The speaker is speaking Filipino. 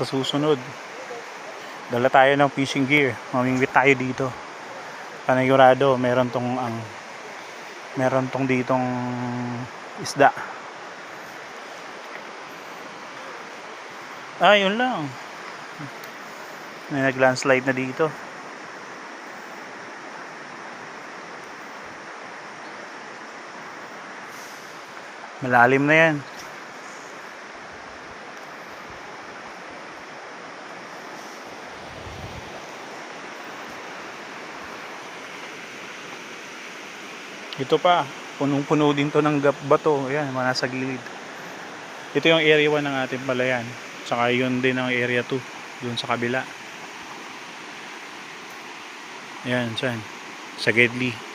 sa susunod. Dala tayo ng fishing gear. Mamingwit tayo dito. Panigurado, meron tong ang meron tong ditong isda. Ah, yun lang. May nag-landslide na dito. Malalim na yan. Ito pa, punong-puno din to ng bato. Ayan, mga nasa gilid. Ito yung area 1 ng ating palayan. Tsaka yun din ang area 2. Doon sa kabila. Ayan, dyan. Sa Gedli.